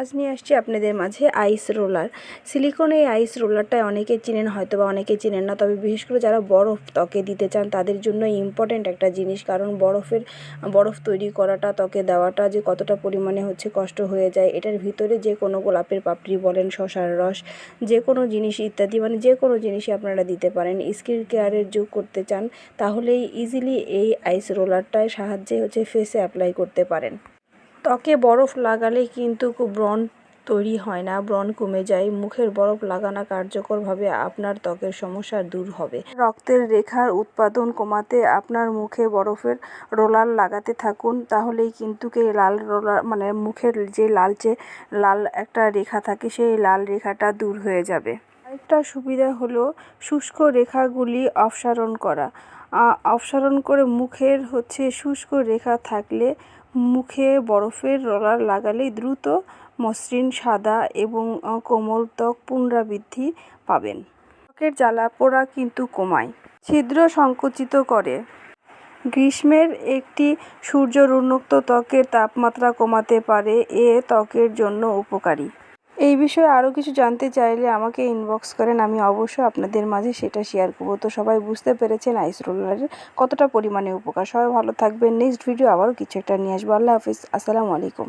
আজ নিয়ে আসছি আপনাদের মাঝে আইস রোলার। সিলিকন এই আইস রোলারটা অনেকে চিনেন হয়তো বা অনেকে চিনেন না। তবে বিশেষ করে যারা বরফ ত্বকে দিতে চান, তাদের জন্য ইম্পর্ট্যান্ট একটা জিনিস। কারণ বরফের, বরফ তৈরি করাটা, ত্বকে দেওয়াটা যে কতটা পরিমাণে হচ্ছে কষ্ট হয়ে যায়, এটার ভিতরে যে কোনো গোলাপের পাপড়ি বলেন, শশার রস, যে কোনো জিনিস ইত্যাদি মানে যে কোনো জিনিসই আপনারা দিতে পারেন। স্কিন কেয়ারের যোগ করতে চান, তাহলেই ইজিলি এই আইস রোলারটায় সাহায্যে হচ্ছে ফেসে অ্যাপ্লাই করতে পারেন। ত্বকে বরফ লাগালে কিন্তু ব্রণ তৈরি হয় না, ব্রণ কমে যায়। মুখের বরফ লাগানো কার্যকরভাবে আপনার ত্বকের সমস্যা দূর হবে। রক্তের রেখার উৎপাদন কমাতে আপনার মুখে বরফের রোলার লাগাতে থাকুন, তাহলেই কিন্তু লাল রোলার মানে মুখের যে লালচে লাল একটা রেখা থাকে, সেই লাল রেখাটা দূর হয়ে যাবে। আরেকটা সুবিধা হলো শুষ্ক রেখাগুলি অপসারণ করা। অপসারণ করে মুখের হচ্ছে শুষ্ক রেখা থাকলে মুখে বরফের রোলার লাগালে দ্রুত মসৃণ সাদা এবং কোমল ত্বক পুনরাবৃদ্ধি পাবেন। ত্বকের জ্বালা পোড়া কিন্তু কমায়, ছিদ্র সংকুচিত করে। গ্রীষ্মের একটি সূর্যর উন্মুক্ত ত্বকের তাপমাত্রা কমাতে পারে, এ ত্বকের জন্য উপকারী। এই বিষয়ে আরও কিছু জানতে চাইলে আমাকে ইনবক্স করেন, আমি অবশ্যই আপনাদের মাঝে সেটা শেয়ার করব। তো সবাই বুঝতে পেরেছেন আইস রোলারের কতটা পরিমাণে উপকার। সবাই ভালো থাকবেন। নেক্সট ভিডিও আবারও কিছু একটা নিয়ে আসব। আল্লাহ হাফিজ। আসসালামু আলাইকুম।